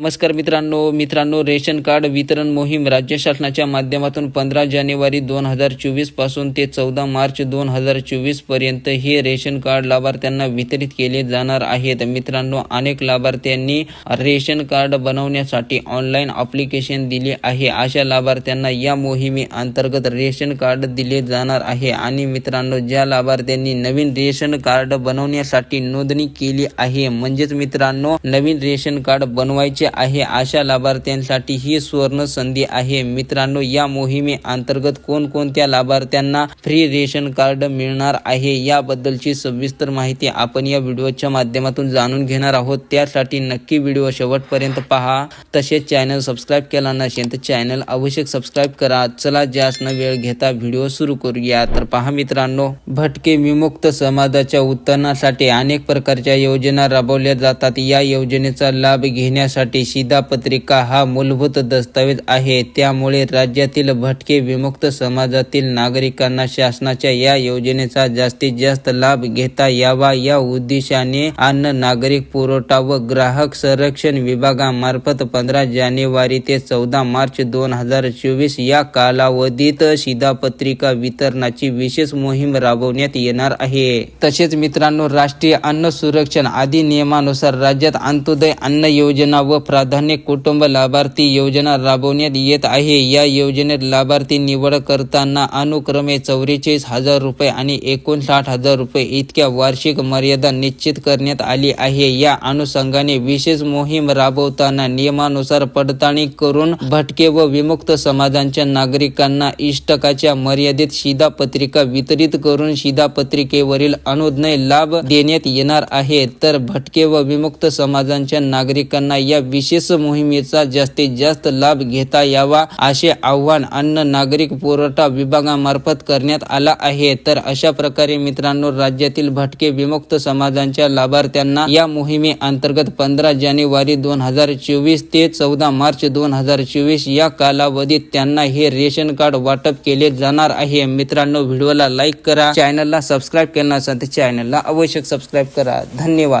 नमस्कार मित्रांनो मित्रांनो रेशन कार्ड वितरण मोहीम राज्य शासनाच्या माध्यमातून पंधरा जानेवारी दोन हजार चोवीसपासून ते चौदा मार्च दोन हजार चोवीसपर्यंत हे रेशन कार्ड लाभार्थ्यांना वितरित केले जाणार आहेत. मित्रांनो अनेक लाभार्थ्यांनी रेशन कार्ड बनवण्यासाठी ऑनलाईन अप्लिकेशन दिले आहे. अशा लाभार्थ्यांना या मोहिमे अंतर्गत रेशन कार्ड दिले जाणार आहे. आणि मित्रांनो ज्या लाभार्थ्यांनी नवीन रेशन कार्ड बनवण्यासाठी नोंदणी केली आहे म्हणजेच मित्रांनो नवीन रेशन कार्ड बनवायचे आहे. अशा लाभार्थ्यांसाठी ही सुवर्ण संधी आहे. मित्रांनो या मोहिमे अंतर्गत कोणकोणत्या लाभार्थ्यांना फ्री रेशन कार्ड मिळणार आहे याबद्दलची सविस्तर माहिती आपण या व्हिडिओच्या माध्यमातून जाणून घेणार आहोत. त्यासाठी नक्की व्हिडिओ शेवटपर्यंत पहा. तसेच चॅनल सबस्क्राईब केला नसेल तर चॅनल आवश्यक सबस्क्राईब करा. चला जास्त न वेळ घेता व्हिडिओ सुरू करूया. तर पहा मित्रांनो भटके विमुक्त समाजाच्या उत्थानासाठी अनेक प्रकारच्या योजना राबवल्या जातात. या योजनेचा लाभ घेण्यासाठी शिधापत्रिका हा मूलभूत दस्तावेज आहे. त्यामुळे राज्यातील भटके विमुक्त समाजातील नागरिकांना शासनाच्या या योजनेचा जास्तीत जास्त लाभ घेता यावा. या उद्देशाने अन्न नागरिक पुरवठा व ग्राहक संरक्षण विभागामार्फत पंधरा जानेवारी ते चौदा मार्च दोन हजार चोवीस या कालावधीत शिधापत्रिका वितरणाची विशेष मोहीम राबवण्यात येणार आहे. तसेच मित्रांनो राष्ट्रीय अन्न सुरक्षण अधिनियमानुसार राज्यात अंत्योदय अन्न योजना व प्राधान्य कुटुंब लाभार्थी योजना राबवण्यात येत आहे. या योजनेत लाभार्थी निवड करताना अनुक्रमे चौवेचाळीस हजार रुपये आणि एकोणसाठ हजार रुपये इतक्या वार्षिक मर्यादा निश्चित करण्यात आली आहे. या अनुषंगाने विशेष मोहीम राबवताना नियमानुसार पडताळणी करून भटके व विमुक्त समाजांच्या नागरिकांना इष्टकाच्या मर्यादेत शिधापत्रिका वितरित करून शिधापत्रिकेवरील अनुज्ञय लाभ देण्यात येणार आहे. तर भटके व विमुक्त समाजांच्या नागरिकांना या विशेष मोहिमेचा जास्तीत जास्त लाभ घेता यावा असे आव्हान अन्न नागरिक पुरवठा विभागामार्फत करण्यात आला आहे. तर अशा प्रकारे मित्रांनो राज्यातील भटके विमुक्त समाजांच्या लाभार्थ्यांना या मोहिमे अंतर्गत पंधरा जानेवारी दोन हजार चोवीस ते चौदा मार्च दोन हजार चोवीस या कालावधीत त्यांना हे रेशन कार्ड वाटप केले जाणार आहे. मित्रांनो व्हिडिओला लाईक करा चॅनलला सबस्क्राईब केलं असेल तर चॅनलला आवश्यक सबस्क्राईब करा. धन्यवाद.